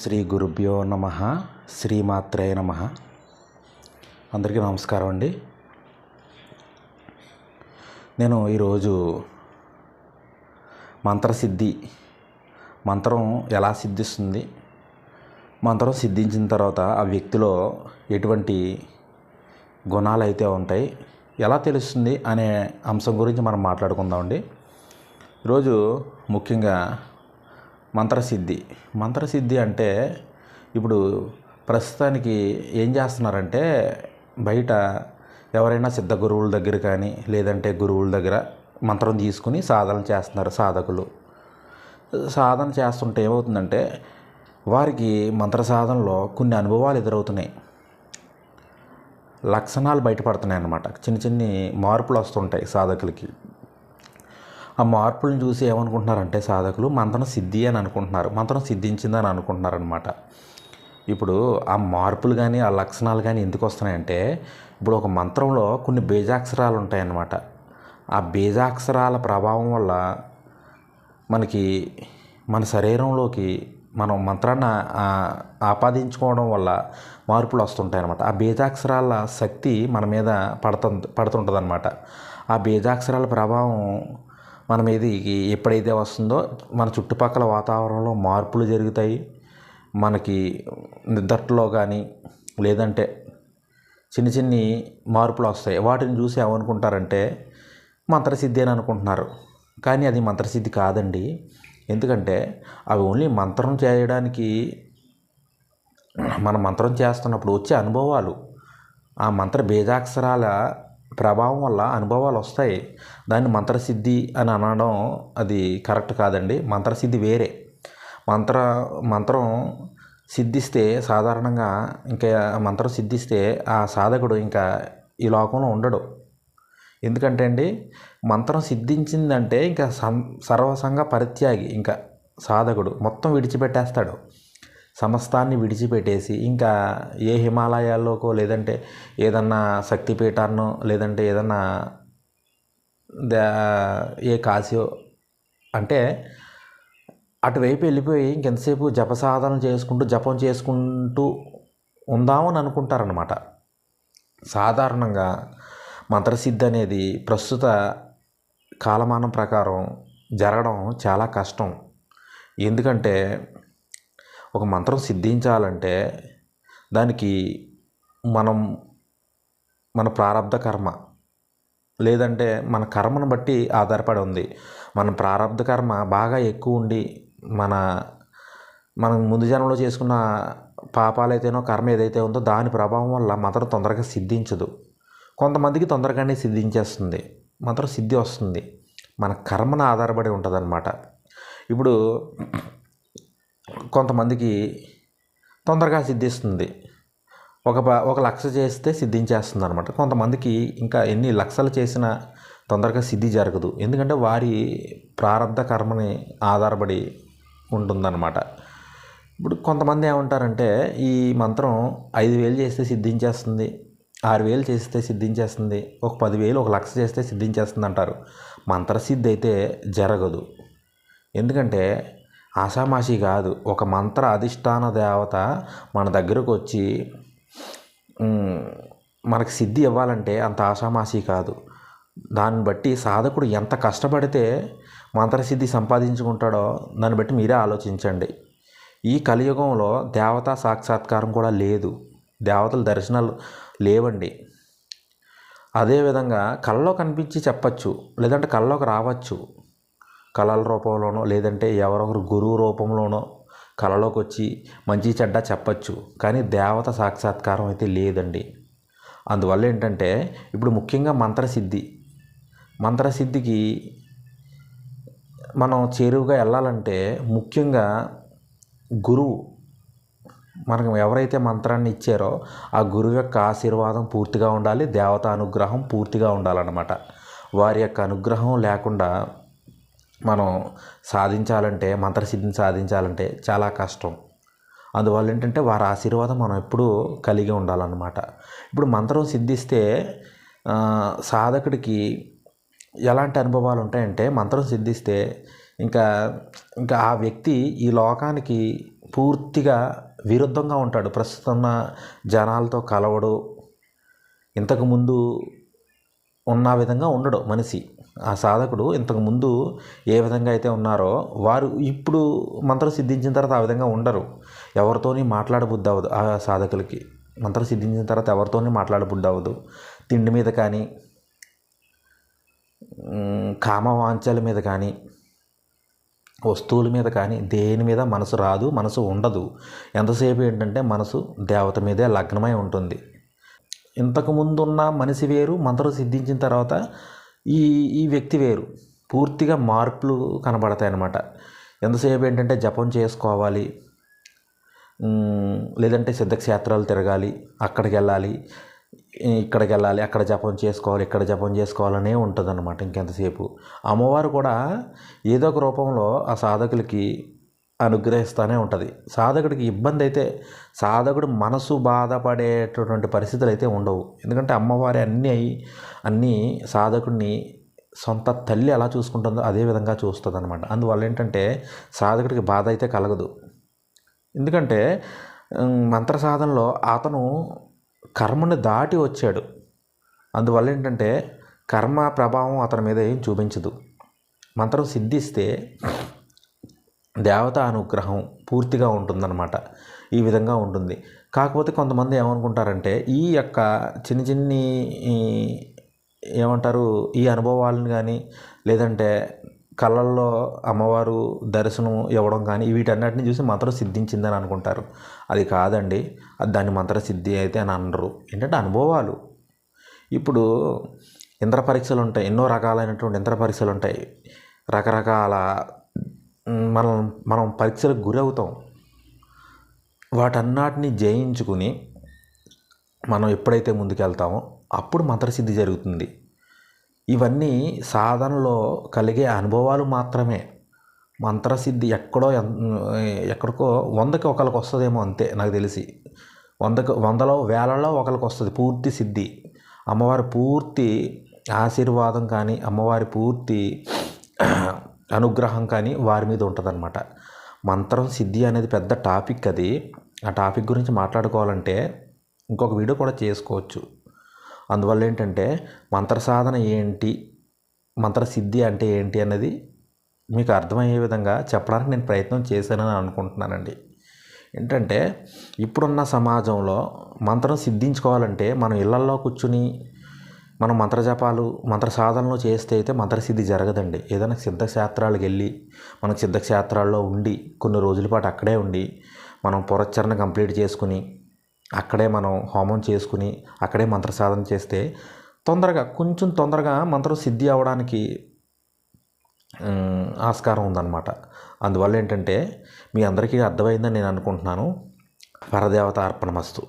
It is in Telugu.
శ్రీ గురుభ్యో నమ శ్రీమాత్రే నమ. అందరికీ నమస్కారం అండి. నేను ఈరోజు మంత్రసిద్ధి మంత్రం ఎలా సిద్ధిస్తుంది మంత్రం సిద్ధించిన తర్వాత ఆ వ్యక్తిలో ఎటువంటి గుణాలు అయితే ఉంటాయి ఎలా తెలుస్తుంది అనే అంశం గురించి మనం మాట్లాడుకుందామండి. ఈరోజు ముఖ్యంగా మంత్రసిద్ధి. మంత్రసిద్ధి అంటే ఇప్పుడు ప్రస్తుతానికి ఏం చేస్తున్నారంటే బయట ఎవరైనా సిద్ధ గురువుల దగ్గర కానీ లేదంటే గురువుల దగ్గర మంత్రం తీసుకుని సాధన చేస్తున్నారు సాధకులు. సాధన చేస్తుంటే ఏమవుతుందంటే వారికి మంత్ర సాధనలో కొన్ని అనుభవాలు ఎదురవుతున్నాయి. లక్షణాలు బయటపడుతున్నాయి అన్నమాట చిన్న చిన్ని మార్పులు వస్తుంటాయి సాధకులకి. ఆ మార్పులను చూసి ఏమనుకుంటున్నారంటే సాధకులు మంత్రం సిద్ధి అని అనుకుంటున్నారు. మంత్రం సిద్ధించిందని అనుకుంటున్నారు అనమాట ఇప్పుడు ఆ మార్పులు కానీ ఆ లక్షణాలు కానీ ఎందుకు వస్తున్నాయంటే ఇప్పుడు ఒక మంత్రంలో కొన్ని బీజాక్షరాలు ఉంటాయన్నమాట. ఆ బీజాక్షరాల ప్రభావం వల్ల మనకి మన శరీరంలోకి మనం మంత్రాన్ని ఆపాదించుకోవడం వల్ల మార్పులు వస్తుంటాయి అన్నమాట ఆ బీజాక్షరాల శక్తి మన మీద పడుతుంది పడుతుంటుంది అనమాట ఆ బీజాక్షరాల ప్రభావం మన మీదకి ఎప్పుడైతే వస్తుందో మన చుట్టుపక్కల వాతావరణంలో మార్పులు జరుగుతాయి. మనకి నిద్రలో కానీ లేదంటే చిన్న చిన్ని మార్పులు వస్తాయి. వాటిని చూసి ఏమనుకుంటారంటే మంత్రసిద్ధి అని అనుకుంటున్నారు. కానీ అది మంత్రసిద్ధి కాదండి. ఎందుకంటే అవి ఓన్లీ మంత్రం చేయడానికి మనం మంత్రం చేస్తున్నప్పుడు వచ్చే అనుభవాలు. ఆ మంత్ర బీజాక్షరాల ప్రభావం వల్ల అనుభవాలు వస్తాయి. దాన్ని మంత్రసిద్ధి అని అనడం అది కరెక్ట్ కాదండి. మంత్రసిద్ధి వేరే. మంత్ర మంత్రం సిద్ధిస్తే సాధారణంగా ఇంకా మంత్రం సిద్ధిస్తే ఆ సాధకుడు ఇంకా ఈ లోకంలో ఉండడు. ఎందుకంటే అండి మంత్రం సిద్ధించిందంటే ఇంకా సం సర్వసంగ పరిత్యాగి ఇంకా సాధకుడు మొత్తం విడిచిపెట్టేస్తాడు. సమస్తాన్ని విడిచిపెట్టేసి ఇంకా ఏ హిమాలయాల్లోకో లేదంటే ఏదన్నా శక్తిపీఠాన్నో లేదంటే ఏదన్నా ఏ కాశీయో అంటే అటువైపు వెళ్ళిపోయి ఇంకెంతసేపు జపసాధన చేసుకుంటూ జపం చేసుకుంటూ ఉందామని అనుకుంటారనమాట సాధారణంగా మంత్రసిద్ధి అనేది ప్రస్తుత కాలమానం ప్రకారం జరగడం చాలా కష్టం. ఎందుకంటే ఒక మంత్రం సిద్ధించాలంటే దానికి మనం మన ప్రారంధ కర్మ లేదంటే మన కర్మను బట్టి ఆధారపడి ఉంది. మన ప్రారంధ కర్మ బాగా ఎక్కువ ఉండి మన మనం ముందు జన్మలో చేసుకున్న పాపాలైతేనో కర్మ ఏదైతే ఉందో దాని ప్రభావం వల్ల మంత్రం తొందరగా సిద్ధించదు. కొంతమందికి తొందరగానే సిద్ధించేస్తుంది. మంత్రం సిద్ధి వస్తుంది. మన కర్మను ఆధారపడి ఉంటుంది ఇప్పుడు కొంతమందికి తొందరగా సిద్ధిస్తుంది. ఒక ఒక లక్ష చేస్తే సిద్ధించేస్తుంది అనమాట కొంతమందికి ఇంకా ఎన్ని లక్షలు చేసినా తొందరగా సిద్ధి జరగదు. ఎందుకంటే వారి ప్రారంభ కర్మని ఆధారపడి ఉంటుందన్నమాట. ఇప్పుడు కొంతమంది ఏమంటారంటే ఈ మంత్రం ఐదు వేలు చేస్తే సిద్ధించేస్తుంది ఆరు వేలు చేస్తే సిద్ధించేస్తుంది ఒక పదివేలు ఒక లక్ష చేస్తే సిద్ధించేస్తుంది అంటారు. మంత్రసిద్ధి అయితే జరగదు. ఎందుకంటే ఆషామాషి కాదు. ఒక మంత్ర అధిష్టాన దేవత మన దగ్గరకు వచ్చి మనకు సిద్ధి ఇవ్వాలంటే అంత ఆషామాషి కాదు. దాన్ని బట్టి సాధకుడు ఎంత కష్టపడితే మంత్రసిద్ధి సంపాదించుకుంటాడో దాన్ని బట్టి మీరే ఆలోచించండి. ఈ కలియుగంలో దేవతా సాక్షాత్కారం కూడా లేదు. దేవతల దర్శనాలు లేవండి. అదేవిధంగా కళ్ళలో కనిపించి చెప్పచ్చు లేదంటే కళ్ళలోకి రావచ్చు. కళల రూపంలోనో లేదంటే ఎవరొకరు గురువు రూపంలోనో కళలోకి వచ్చి మంచి చెడ్డ చెప్పచ్చు. కానీ దేవత సాక్షాత్కారం అయితే లేదండి. అందువల్ల ఏంటంటే ఇప్పుడు ముఖ్యంగా మంత్రసిద్ధి. మంత్రసిద్ధికి మనం చేరువుగా వెళ్ళాలంటే ముఖ్యంగా గురువు మనకు ఎవరైతే మంత్రాన్ని ఇచ్చారో ఆ గురువు యొక్క ఆశీర్వాదం పూర్తిగా ఉండాలి దేవత అనుగ్రహం పూర్తిగా ఉండాలన్నమాట. వారి యొక్క అనుగ్రహం లేకుండా మనం సాధించాలంటే మంత్రసిద్ధిని సాధించాలంటే చాలా కష్టం. అందువల్ల ఏంటంటే వారి ఆశీర్వాదం మనం ఎప్పుడూ కలిగి ఉండాలన్నమాట. ఇప్పుడు మంత్రం సిద్ధిస్తే సాధకుడికి ఎలాంటి అనుభవాలు ఉంటాయంటే మంత్రం సిద్ధిస్తే ఇంకా ఇంకా ఆ వ్యక్తి ఈ లోకానికి పూర్తిగా విరుద్ధంగా ఉంటాడు. ప్రస్తుతం ఉన్న జనాలతో కలవడు. ఇంతకుముందు ఉన్న విధంగా ఉండడు మనిషి. ఆ సాధకుడు ఇంతకుముందు ఏ విధంగా అయితే ఉన్నారో వారు ఇప్పుడు మంత్రం సిద్ధించిన తర్వాత ఆ విధంగా ఉండరు. ఎవరితోని మాట్లాడబుద్ధి అవ్వదు ఆ సాధకులకి. మంత్రం సిద్ధించిన తర్వాత ఎవరితోని మాట్లాడబుద్ధి అవ్వదు. తిండి మీద కానీ కామవాంఛల మీద కానీ వస్తువుల మీద కానీ దేని మీద మనసు రాదు మనసు ఉండదు. ఎంతసేపు ఏంటంటే మనసు దేవత మీదే లగ్నమై ఉంటుంది. ఇంతకుముందు ఉన్న మనిషి వేరు మంత్రం సిద్ధించిన తర్వాత ఈ ఈ వ్యక్తి వేరు. పూర్తిగా మార్పులు కనబడతాయి అన్నమాట ఎంతసేపు ఏంటంటే జపం చేసుకోవాలి లేదంటే సిద్ధక్షేత్రాలు తిరగాలి అక్కడికి వెళ్ళాలి ఇక్కడికి వెళ్ళాలి అక్కడ జపం చేసుకోవాలి ఇక్కడ జపం చేసుకోవాలనే ఉంటుందన్నమాట ఇంకెంతసేపు. అమ్మవారు కూడా ఏదో ఒక రూపంలో ఆ సాధకులకి అనుగ్రహిస్తూనే ఉంటుంది. సాధకుడికి ఇబ్బంది అయితే సాధకుడు మనసు బాధపడేటటువంటి పరిస్థితులు అయితే ఉండవు. ఎందుకంటే అమ్మవారి అన్నీ అయి అన్నీ సాధకుడిని సొంత తల్లి ఎలా చూసుకుంటుందో అదే విధంగా చూస్తుంది అనమాట అందువల్ల ఏంటంటే సాధకుడికి బాధ అయితే కలగదు. ఎందుకంటే మంత్ర సాధనలో అతను కర్మని దాటి వచ్చాడు. అందువల్ల ఏంటంటే కర్మ ప్రభావం అతని మీద ఏం చూపించదు. మంత్రం సిద్ధిస్తే దేవత అనుగ్రహం పూర్తిగా ఉంటుందన్నమాట. ఈ విధంగా ఉంటుంది. కాకపోతే కొంతమంది ఏమనుకుంటారంటే ఈ యొక్క చిన్న చిన్ని ఏమంటారు ఈ అనుభవాలను కానీ లేదంటే కళ్ళల్లో అమ్మవారు దర్శనం ఇవ్వడం కానీ వీటన్నిటిని చూసి మంత్రం సిద్ధించిందని అనుకుంటారు. అది కాదండి. దాన్ని మంత్ర సిద్ధి అయితే అని అనరు. ఏంటంటే అనుభవాలు. ఇప్పుడు ఇంద్ర పరీక్షలు ఉంటాయి. ఎన్నో రకాలైనటువంటి ఇంద్ర పరీక్షలు ఉంటాయి. రకరకాల మనం మనం పరీక్షలకు గురవుతాం వాటన్నిటిని జయించుకుని మనం ఎప్పుడైతే ముందుకెళ్తామో అప్పుడు మంత్రసిద్ధి జరుగుతుంది. ఇవన్నీ సాధనలో కలిగే అనుభవాలు మాత్రమే. మంత్రసిద్ధి ఎక్కడో ఎక్కడికో వందకి ఒకరికి వస్తుందేమో అంతే నాకు తెలిసి. వందకు వందలో వేలలో ఒకరికి వస్తుంది పూర్తి సిద్ధి. అమ్మవారి పూర్తి ఆశీర్వాదం కానీ అమ్మవారి పూర్తి అనుగ్రహం కానీ వారి మీద ఉంటుందన్నమాట. మంత్రం సిద్ధి అనేది పెద్ద టాపిక్ అది. ఆ టాపిక్ గురించి మాట్లాడుకోవాలంటే ఇంకొక వీడియో కూడా చేసుకోవచ్చు. అందువల్ల ఏంటంటే మంత్ర సాధన ఏంటి మంత్ర సిద్ధి అంటే ఏంటి అనేది మీకు అర్థమయ్యే విధంగా చెప్పడానికి నేను ప్రయత్నం చేశానని అనుకుంటున్నానండి. ఏంటంటే ఇప్పుడున్న సమాజంలో మంత్రం సిద్ధించుకోవాలంటే మనం ఇళ్ళల్లో కూర్చుని మనం మంత్రజపాలు మంత్ర సాధనలు చేస్తే అయితే మంత్రసిద్ధి జరగదండి. ఏదైనా సిద్ధక్షేత్రాలకు వెళ్ళి మనకు సిద్ధక్షేత్రాల్లో ఉండి కొన్ని రోజుల పాటు అక్కడే ఉండి మనం పురచ్చరణ కంప్లీట్ చేసుకుని అక్కడే మనం హోమం చేసుకుని అక్కడే మంత్ర సాధన చేస్తే తొందరగా కొంచెం తొందరగా మంత్రం సిద్ధి అవ్వడానికి ఆస్కారం ఉందన్నమాట. అందువల్ల ఏంటంటే మీ అందరికీ అర్థమైందని నేను అనుకుంటున్నాను. పరదేవత అర్పణమస్తు.